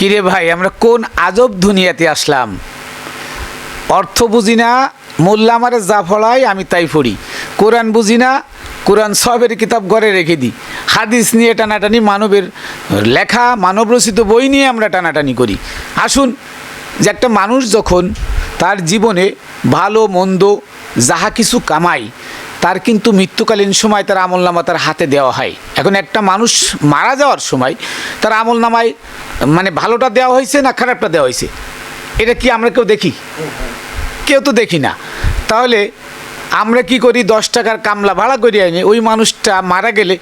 কিরে ভাই, আমরা কোন আজব দুনিয়াতে আসলাম? অর্থ বুঝি না, মোল্লা আমারে যা ফলায় আমি তাই পড়ি কোরআন বুঝি না, কোরআন সবের কিতাব ঘরে রেখে দিই। হাদিস নিয়ে টানাটানি, মানবের লেখা মানব রচিত বই নিয়ে আমরা টানাটানি করি। আসুন, যে একটা মানুষ যখন তার জীবনে ভালো, মন্দ যাহা কিছু কামায়, তার কিন্তু মৃত্যুকালীন সময় তার আমল নামা তার হাতে দেওয়া হয়। এখন একটা মানুষ মারা যাওয়ার সময় তার আমল নামায় মানে ভালোটা দেওয়া হয়েছে না খারাপটা দেওয়া হয়েছে? এটা কি আমরা কেউ দেখি? কেউ তো দেখি না। তাহলে আমরা কি করি? দশ টাকার কামলা ভাড়া করে আনি ওই মানুষটা মারা গেলে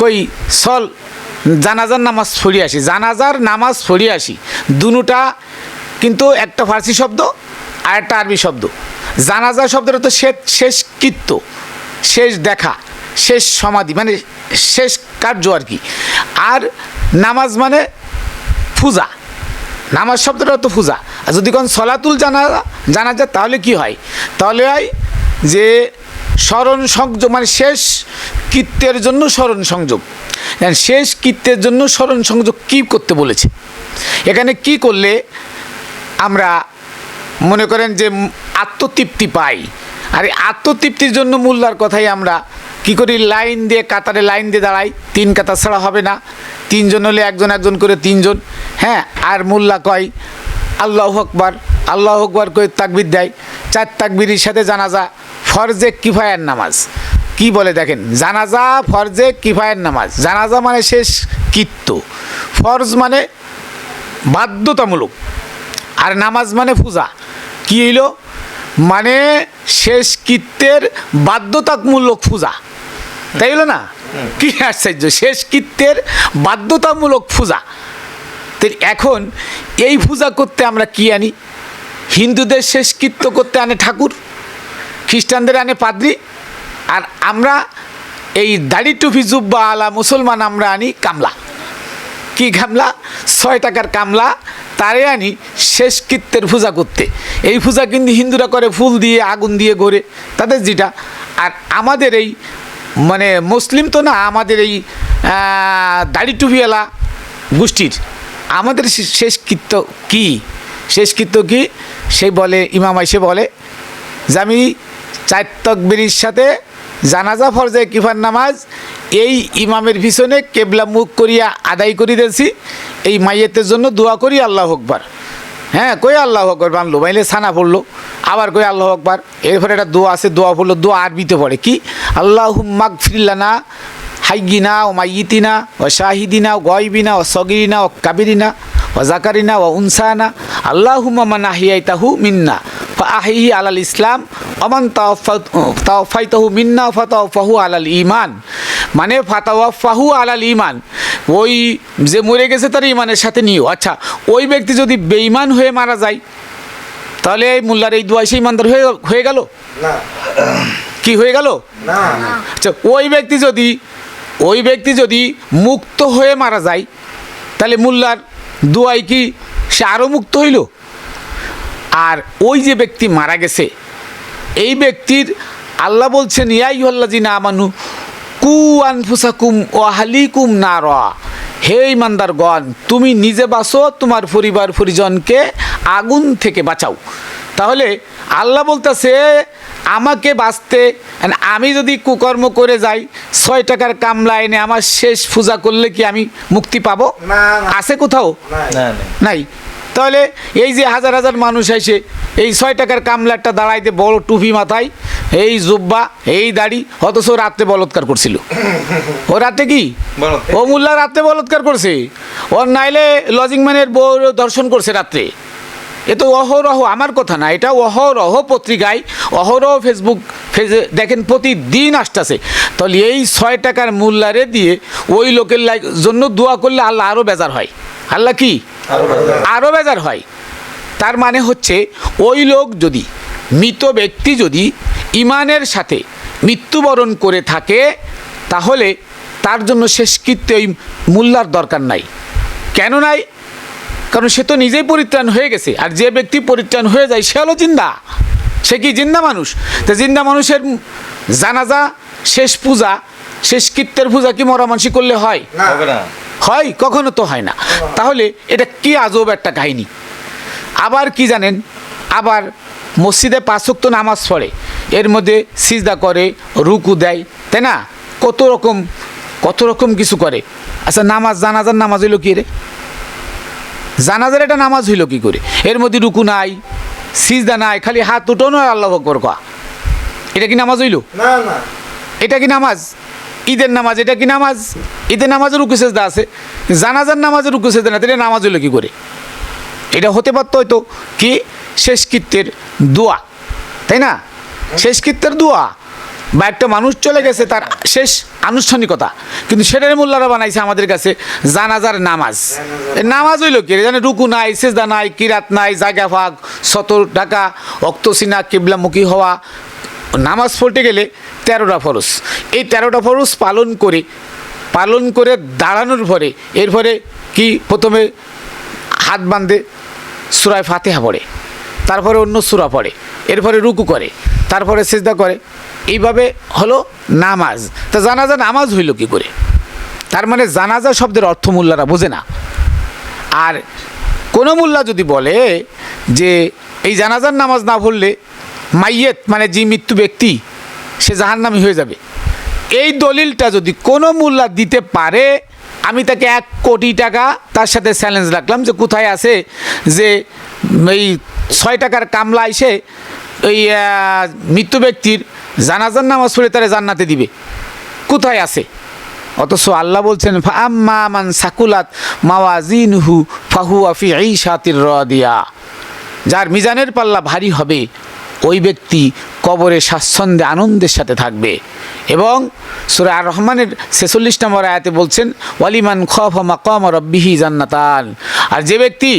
কই সল জানাজার নামাজ পড়ে আসি, জানাজার নামাজ পড়ে আসি। দুটা কিন্তু একটা ফার্সি শব্দ আর একটা আরবি শব্দ। জানাজা শব্দটা তো শেষ শেষ কীর্ত শেষ দেখা, শেষ সমাধি মানে শেষ কার্য আর কি। আর নামাজ মানে পূজা নামাজ শব্দটা তো পূজা আর যদি কোন সলাতুল জানা জানা যায়, তাহলে কি হয়? তাহলে হয় যে স্মরণ সংযোগ মানে শেষ কীর্তের জন্য স্মরণ সংযোগ। শেষ কীর্তের জন্য স্মরণ সংযোগ কী করতে বলেছে? এখানে কি করলে আমরা মনে করেন যে আত্মতৃপ্তি পাই? আর এই আত্মতৃপ্তির জন্য মূল্যার কথাই আমরা কি করি? লাইন দিয়ে কাতারে লাইন দিয়ে দাঁড়াই। তিন কাতার ছাড়া হবে না। তিনজন হলে একজন একজন করে তিনজন। হ্যাঁ আর মোল্লা কয়, আল্লাহ আকবার আল্লাহ আকবার করে তাকবির দেয়। চার তাকবিরের সাথে জানাজা, ফরজে কিফায়ার নামাজ। কি বলে দেখেন? জানাজা ফরজে কিফায়ার নামাজ। জানাজা মানে শেষ কীর্ত। ফরজ মানে বাধ্যতামূলক। আর নামাজ মানে পূজা। কি হইল? মানে শেষ কীর্তের বাধ্যতামূলক পূজা। তাই হলো না? কি আশ্চর্য, শেষ কীর্তের বাধ্যতামূলক পূজা। এখন এই পূজা করতে আমরা কি আনি? হিন্দুদের শেষ কীর্ত করতে আনে ঠাকুর, খ্রিস্টানদের আনে পাদ্রি, আর আমরা এই দাড়ি টুপি, জুব্বা, আলা, মুসলমান আমরা আনি কামলা। কি কামলা? ছয় টাকার কামলা, তারে আনি শেষ কীর্তের পূজা করতে। এই পূজা কিন্তু হিন্দুরা করে ফুল দিয়ে, আগুন দিয়ে গড়ে, তাদের যেটা। আর আমাদের এই মানে মুসলিম তো না, আমাদের এই দাড়ি টুপিওয়ালা গোষ্ঠীর। আমাদের শেষ কীর্ত কী? শেষ কীর্ত কী? সেই বলে, ইমাম এসে বলে, যে আমি চার তকবিরির সাথে জানাজা ফরজে কিফার নামাজ এই ইমামের পিছনে কেবলা মুখ করিয়া আদায় করি দিয়েছি এই মাইয়েতের জন্য দোয়া করি, আল্লাহ হকবার হ্যাঁ কই আল্লাহ হকবার বানলো? বাইলে ছানা পড়ল। আবার কই আল্লাহ আকবার। এরপরে একটা দোয়া আছে, দোয়া পড়ল, দোয়া আরবিতে পড়ে। কি? আল্লাহ মাগ ফিল্লানা হাইগিনা ও মাইয়িতিনা, ও শাহিদিনা, ও গয়বিনা, ও সগিরিনা, ও কাবিরিনা, ও জাকারিনা ও উনসানা। আল্লাহুম্মা মান আহিয়াইতাহু মিন্না ফাহিহি আলাল ইসলাম অমান তাওফাইতাহু মিন্না ফাতাওফাহু আলাল ইমান মানে ফাতাওয়াফাহু আলাল ইমান ওই যে মরে গেছে তার ইমানের সাথে নিও। আচ্ছা ওই ব্যক্তি যদি বেঈমান হয়ে মারা যায় তাহলে এই মোল্লার এই দোয়াই সেই ইমানদার হয়ে হয়ে গেল? না। কি হয়ে গেল? না। আচ্ছা ওই ব্যক্তি যদি ওই ব্যক্তি যদি মুক্ত হয়ে মারা যায় তাহলে মোল্লার দুয়াই কি সে আরও মুক্ত হইল? আর ওই যে ব্যক্তি মারা গেছে এই ব্যক্তির আল্লাহ বলছেন ইয়াই হল্লাজিনা আমানু কু আনফুসাকুম ও হালিকুম না র হে ইমানদারগণ তুমি নিজে বাঁচো তোমার পরিবার পরিজনকে আগুন থেকে বাঁচাও। তাহলে আল্লাহ বলতেছে আমাকে বাঁচতে আমি যদি কুকর্ম করে যাই ছয় টাকার কামলা এনে আমার শেষ পূজা করলে কি আমি মুক্তি পাবো। আছে কোথাও? নাই। না না নাই। তাহলে এই যে হাজার হাজার মানুষ এসে এই ছয় টাকার কামলাটা দাঁড়াইতে বড় টুপি মাথায় এই জুব্বা এই দাড়ি অথচ রাত্রে বলৎকার করছিল। ও রাতে কি? ও মোল্লা রাত্রে বলৎকার করছে। ওর নাইলে লজিং ম্যানের বউ দর্শন করছে রাত্রে। এ তো অহরহ আমার কথা না এটা অহরহ পত্রিকায় অহরহ ফেসবুক ফেজে দেখেন প্রতিদিন আসতেছে। তাহলে এই ছয় টাকার মূল্যারে দিয়ে ওই লোকের লাই- জন্য দোয়া করলে আল্লাহ আরও বেজার হয়। আল্লাহ কি? আরও বেজার। হয়। তার মানে হচ্ছে ওই লোক যদি মৃত ব্যক্তি যদি ইমানের সাথে মৃত্যুবরণ করে থাকে তাহলে তার জন্য শেষকৃত্য ওই মূল্যার দরকার নাই। কেন নাই? কারণ সে তো নিজেই পরিত্রাণ হয়ে গেছে। আর যে ব্যক্তি পরিত্রাণ হয়ে যায় সে হলো জিন্দা। সে কি জিন্দা মানুষ? তো জিন্দা মানুষের জানাজা শেষ পূজা শেষ কৃত্যের পূজা কি মরা মানসি করলে হয়? না। হবে না। হয়? কখনো তো হয় না। তাহলে এটা কি আজব একটা কাহিনী? আবার কি জানেন? আবার মসজিদে পাঁচক্ত নামাজ পড়ে এর মধ্যে সিজদা করে রুকু দেয় তাই না? কত রকম কত রকম কিছু করে। আচ্ছা নামাজ জানাজার নামাজ হইল কি রে? জানাজার এটা নামাজ হইল কি করে? এর মধ্যে রুকু নাই সিজদা নাই খালি হাত উঠোনো আর আল্লাহ আকবর কয়া। এটা কি নামাজ হইল? এটা কি নামাজ? ঈদের নামাজ এটা কি নামাজ? ঈদের নামাজের রুকু সেজদা আছে। জানাজার নামাজের রুকু সেজদা না তাহলে নামাজ হইল কি করে? এটা হতে পারতো হয়তো কি? শেষকৃত্যের দোয়া। তাই না? শেষকৃত্যের দোয়া। বা একটা মানুষ চলে গেছে তার শেষ আনুষ্ঠানিকতা। কিন্তু সেটার মোল্লারা বানাইছে আমাদের কাছে জানাজার নামাজ। নামাজ হইল কি জানে রুকু নাই, সেজদা নাই, কিরাত নাই জাগা ফাঁক, সতর টাকা অক্তসিনা কিবলামুখী হওয়া। নামাজ পড়তে গেলে তেরোটা ফরজ। এই তেরোটা ফরজ পালন করে পালন করে দাঁড়ানোর পরে, এরপরে কি প্রথমে হাত বাঁধে, সুরায় ফাতেহা পড়ে। তারপরে অন্য সুরা পড়ে। এরপরে রুকু করে। তারপরে সেজদা করে। এইভাবে হলো নামাজ। তা জানাজা নামাজ হইল কি করে? তার মানে জানাজা শব্দের অর্থ বোঝে না। আর কোনো মোল্লা যদি বলে যে, এই জানাজার নামাজ না পড়লে মাইয়েত মানে যে মৃত্যু ব্যক্তি, সে জাহান্নামি হয়ে যাবে। এই দলিলটা যদি কোনো মোল্লা দিতে পারে, আমি তাকে এক কোটি টাকা তার সাথে চ্যালেঞ্জ রাখলাম যে কোথায় আছে যে এই ছয় টাকার কামলা এসে ওই মৃত্যু ব্যক্তির জানাজার নামাজ পড়ে তারা জান্নাতে দিবে। কোথায় আছে? অথচ আল্লাহ বলছেন আম্মা মান সাকুলাত মাওয়াজিনহু ফাহু আফি ঈশাতির রদিয়া। যার মিজানের পাল্লা ভারী হবে, ওই ব্যক্তি কবরে স্বাচ্ছন্দ্যে, আনন্দের সাথে থাকবে। এবং সুরা আর রহমানের ছেচল্লিশ নম্বর আয়াতে বলছেন, ওয়ালিমান খ খফ মাকাম রব্বিহি জান্নাতান। আর যে ব্যক্তি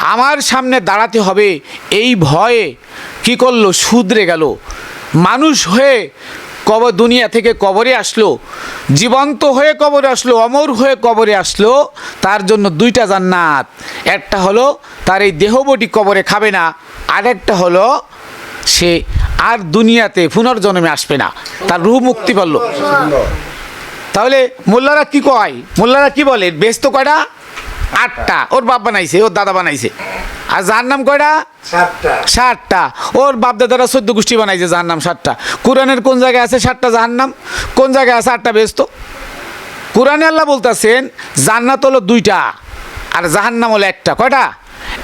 আমার সামনে দাঁড়াতে হবে। এই ভয়ে কি করল? শুধরে গেল। মানুষ হয়ে কব দুনিয়া থেকে কবরে আসলো। জীবন্ত হয়ে কবরে আসলো, অমর হয়ে কবরে আসলো। তার জন্য দুইটা জান্নাত। একটা হলো, তার এই দেহবটি কবরে খাবে না। আর একটা হলো, সে আর দুনিয়াতে পুনর্জন্মে আসবে না। তার রূহ মুক্তি পারল। তাহলে মোল্লারা কি কয়? মোল্লারা কি বলে? ব্যস্ত কয়টা? আটটা। ওর বাপ বানাইছে ওর দাদা বানাইছে। আর যার নাম কয়টা? সাতটা। ষাটটা ওর বাপ দাদারা চোদ্দ গোষ্ঠী বানাইছে যার নাম ষাটটা কোরআনের কোন জায়গায় আছে ষাটটা জাহার নাম কোন জায়গায় আছে আটটা ব্যস্ত? কোরআনে আল্লাহ বলতেছেন জান্নাত হলো দুইটা আর জাহান্নাম হলো একটা। কয়টা?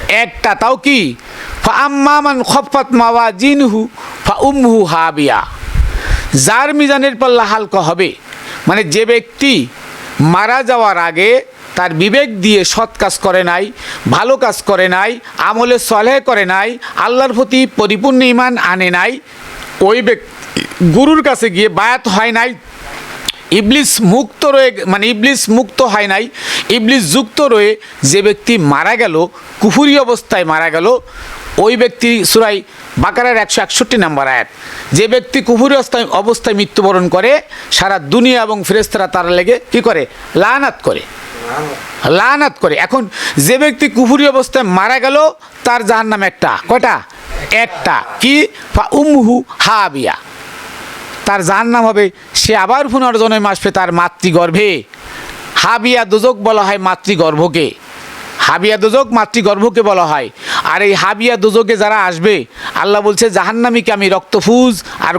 একটা। তাও কি? ফা আম্মা মান খফাত মাওয়া জিনহু ফা উমহু হাবিয়া। যার মিজানের পাল্লা হালকা হবে মানে যে ব্যক্তি মারা যাওয়ার আগে তার বিবেক দিয়ে সৎ কাজ করে নাই, ভালো কাজ করে নাই, আমলে সলেহ করে নাই, আল্লাহর প্রতি পরিপূর্ণ ইমান আনে নাই। ওই ব্যক্তি গুরুর কাছে গিয়ে বায়াত হয় নাই। ইবলিস মুক্ত রয়ে মানে ইবলিস মুক্ত হয় নাই। ইবলিস যুক্ত রয়ে যে ব্যক্তি মারা গেল কুফুরি অবস্থায় মারা গেল, ওই ব্যক্তি সুরাই বাকারের একশো একষট্টি নাম্বার আয়াত। যে ব্যক্তি কুফুরি অবস্থায় অবস্থায় মৃত্যুবরণ করে, সারা দুনিয়া এবং ফেরেস্তারা তার লেগে কি করে? লানাত করে। লানাত করে। এখন যে ব্যক্তি কুফুরি অবস্থায় মারা গেল, তার যাহার নাম একটা। কয়টা? একটা। কি? উমহু হাবিয়া। তার যার নাম হবে, সে আবার পুনর্জন্মে আসবে তার মাতৃগর্ভে। হাবিয়া দুজক বলা হয় মাতৃগর্ভকে। হাবিয়া দুজক মাতৃগর্ভকে বলা হয়। আর এই হাবিয়া দুজকে যারা আসবে, আল্লাহ বলছে, জাহান্নামীকে আমি রক্তফুজ আর